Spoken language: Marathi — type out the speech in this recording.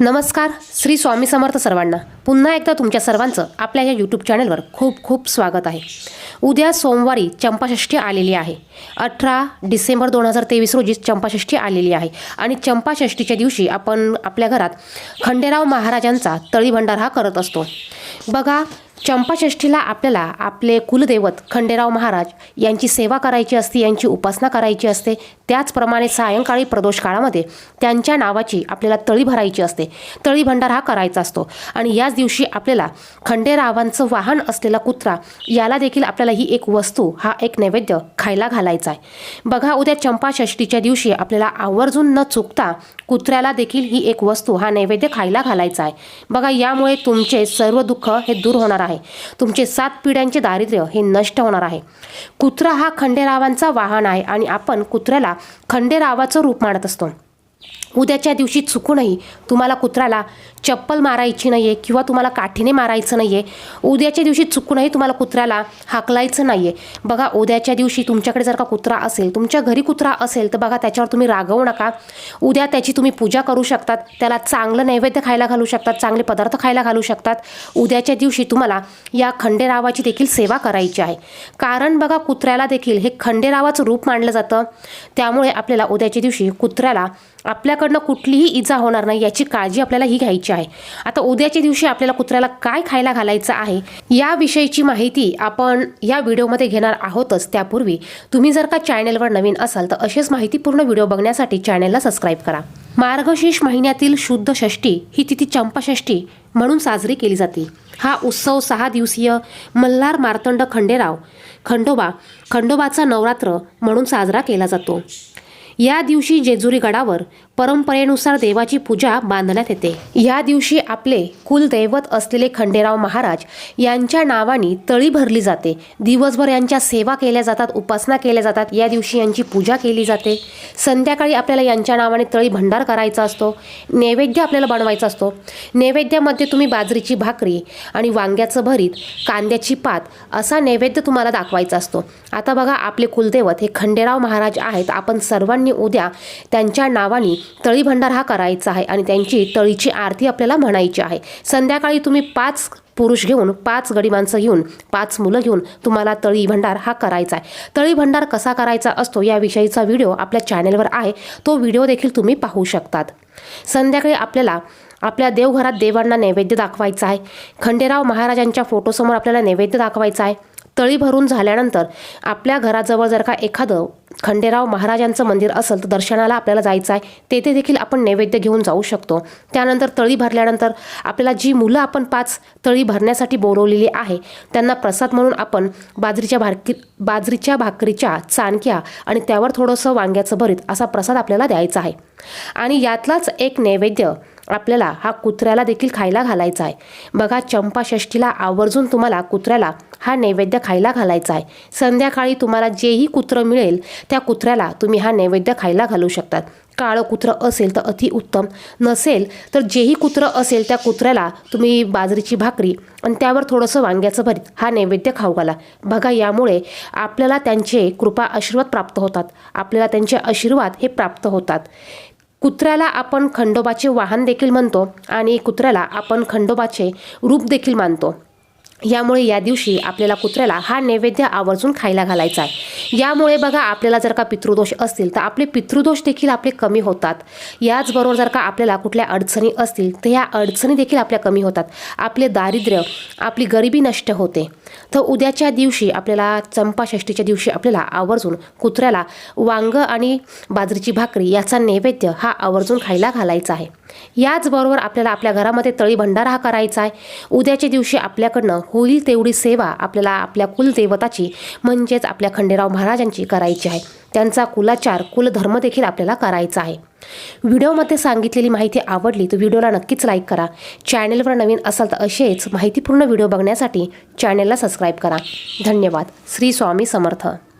नमस्कार श्री स्वामी समर्थ सर्वांना. पुन्हा एकदा तुमच्या सर्वांचं आपल्या या यूट्यूब चॅनलवर खूप खूप स्वागत आहे. उद्या सोमवारी चंपाषष्ठी आलेली आहे. अठरा डिसेंबर दोन हजार तेवीस रोजी चंपाषष्ठी आलेली आहे आणि चंपाषष्ठीच्या दिवशी आपण आपल्या घरात खंडेराव महाराजांचा तळी भंडार हा करत असतो. बघा चंपाषष्ठीला आपल्याला आपले कुलदैवत खंडेराव महाराज यांची सेवा करायची असते यांची उपासना करायची असते. त्याचप्रमाणे सायंकाळी प्रदोष काळामध्ये त्यांच्या नावाची आपल्याला तळी भरायची असते. तळी भंडार हा करायचा असतो. आणि याच दिवशी आपल्याला खंडेरावांचं वाहन असलेला कुत्रा याला देखील आपल्याला ही एक वस्तू हा एक नैवेद्य खायला घालायचा आहे. बघा उद्या चंपाषष्ठीच्या दिवशी आपल्याला आवर्जून न चुकता कुत्र्याला देखील ही एक वस्तू हा नैवेद्य खायला घालायचा आहे. बघा यामुळे तुमचे सर्व दुःख हे दूर होणार आहे. तुमचे सात पिढ्यांचे दारिद्र्य हे नष्ट होणार आहे. कुत्रा हा खंडेरावांचा वाहन आहे आणि आपण कुत्र्याला खंडेरावाचं रूप मानत असतो. उद्याच्या दिवशी चुकूनही तुम्हाला कुत्र्याला चप्पल मारायची नाही आहे किंवा तुम्हाला काठीने मारायचं नाही आहे उद्याच्या दिवशी चुकूनही तुम्हाला कुत्र्याला हाकलायचं नाही आहे बघा उद्याच्या दिवशी तुमच्याकडे जर का कुत्रा असेल तुमच्या घरी कुत्रा असेल तर बघा त्याच्यावर तुम्ही रागवू नका. उद्या त्याची तुम्ही पूजा करू शकतात त्याला चांगलं नैवेद्य खायला घालू शकतात चांगले पदार्थ खायला घालू शकतात. उद्याच्या दिवशी तुम्हाला या खंडेरावाची देखील सेवा करायची आहे. कारण बघा कुत्र्याला देखील हे खंडेरावाचं रूप मानलं जातं. त्यामुळे आपल्याला उद्याच्या दिवशी कुत्र्याला आपल्याकडनं कुठलीही इजा होणार नाही याची काळजी आपल्याला ही घ्यायची आहे. आता उद्याच्या दिवशी आपल्याला कुत्र्याला काय खायला घालायचं आहे याविषयीची माहिती आपण या व्हिडिओमध्ये घेणार आहोतच त्यापूर्वी. तुम्ही जर का चॅनेलवर नवीन असाल तर असेच माहितीपूर्ण व्हिडिओ बघण्यासाठी चॅनेलला सबस्क्राईब करा. मार्गशीर्ष महिन्यातील शुद्ध षष्ठी ही तिथी चंपाषष्ठी म्हणून साजरी केली जाते. हा उत्सव सहा दिवसीय मल्हार मार्तंड खंडेराव खंडोबा खंडोबाचा नवरात्र म्हणून साजरा केला जातो. या दिवशी जेजुरी गडावर परंपरेनुसार देवाची पूजा बांधण्यात येते. या दिवशी आपले कुलदैवत असलेले खंडेराव महाराज यांच्या नावाने तळी भरली जाते. दिवसभर यांच्या सेवा केल्या जातात उपासना केल्या जातात. या दिवशी यांची पूजा केली जाते. संध्याकाळी आपल्याला यांच्या नावाने तळी भंडार करायचा असतो नैवेद्य आपल्याला बनवायचा असतो. नैवेद्यामध्ये तुम्ही बाजरीची भाकरी आणि वांग्याचं भरीत कांद्याची पात असा नैवेद्य तुम्हाला दाखवायचा असतो. आता बघा आपले कुलदैवत हे खंडेराव महाराज आहेत. आपण सर्वांनी उद्या त्यांच्या नावाने तळी भंडार हा करायचा आहे आणि त्यांची तळीची आरती आपल्याला म्हणायची आहे. संध्याकाळी तुम्ही पाच पुरुष घेऊन पाच गडी माणसं घेऊन पाच मुलं घेऊन तुम्हाला तळी भंडार हा करायचा आहे तळी भंडार कसा करायचा असतो याविषयीचा व्हिडिओ आपल्या चॅनेलवर आहे. तो व्हिडिओ देखील तुम्ही पाहू शकतात. संध्याकाळी आपल्याला आपल्या देवघरात देवांना नैवेद्य दाखवायचा आहे खंडेराव महाराजांच्या फोटोसमोर आपल्याला नैवेद्य दाखवायचा आहे तळी भरून झाल्यानंतर आपल्या घराजवळ जर का एखादं खंडेराव महाराजांचं मंदिर असेल तर दर्शनाला आपल्याला जायचं आहे. तेथे देखील आपण नैवेद्य घेऊन जाऊ शकतो. त्यानंतर तळी भरल्यानंतर आपल्याला जी मुलं आपण पाच तळी भरण्यासाठी बोलवलेली आहे त्यांना प्रसाद म्हणून आपण बाजरीच्या भाकरी बाजरीच्या भाकरीच्या चाणक्या आणि त्यावर थोडंसं वांग्याचं भरीत असा प्रसाद आपल्याला द्यायचा आहे. आणि यातलाच एक नैवेद्य आपल्याला हा कुत्र्याला देखील खायला घालायचा आहे. बघा चंपाषष्ठीला आवर्जून तुम्हाला कुत्र्याला हा नैवेद्य खायला घालायचा आहे. संध्याकाळी तुम्हाला जेही कुत्रं मिळेल त्या कुत्र्याला तुम्ही हा नैवेद्य खायला घालू शकतात. काळं कुत्रं असेल तर अतिउत्तम नसेल तर जेही कुत्रं असेल त्या कुत्र्याला तुम्ही बाजरीची भाकरी आणि त्यावर थोडंसं वांग्याचं भरीत हा नैवेद्य खाऊ घाला. बघा यामुळे आपल्याला त्यांचे कृपा आशीर्वाद प्राप्त होतात. आपल्याला त्यांचे आशीर्वाद हे प्राप्त होतात. कुत्र्याला आपण खंडोबाचे वाहन देखील म्हणतो आणि कुत्र्याला आपण खंडोबाचे रूप देखील मानतो. यामुळे या दिवशी आपल्याला कुत्र्याला हा नैवेद्य आवर्जून खायला घालायचा आहे. यामुळे बघा आपल्याला जर का पितृदोष असतील तर आपले पितृदोष देखील आपले कमी होतात. याचबरोबर जर का आपल्याला कुठल्या अडचणी असतील तर या अडचणी देखील आपल्या कमी होतात. आपले दारिद्र्य आपली गरिबी नष्ट होते. तर उद्याच्या दिवशी आपल्याला चंपाषष्ठीच्या दिवशी आपल्याला आवर्जून कुत्र्याला वांग आणि बाजरीची भाकरी याचा नैवेद्य हा आवर्जून खायला घालायचा आहे. याचबरोबर आपल्याला आपल्या घरामध्ये तळी भंडारा हा करायचा आहे. उद्याच्या दिवशी आपल्याकडनं होईल तेवढी सेवा आपल्याला आपल्या कुलदेवताची म्हणजेच आपल्या खंडेराव महाराजांची करायची आहे. त्यांचा कुलाचार कुलधर्म देखील आपल्याला करायचा आहे. व्हिडिओमध्ये सांगितलेली माहिती आवडली तर व्हिडिओला नक्कीच लाईक करा. चॅनेलवर नवीन असाल तर असेच माहितीपूर्ण व्हिडिओ बघण्यासाठी चॅनेलला सबस्क्राईब करा. धन्यवाद. श्री स्वामी समर्थ.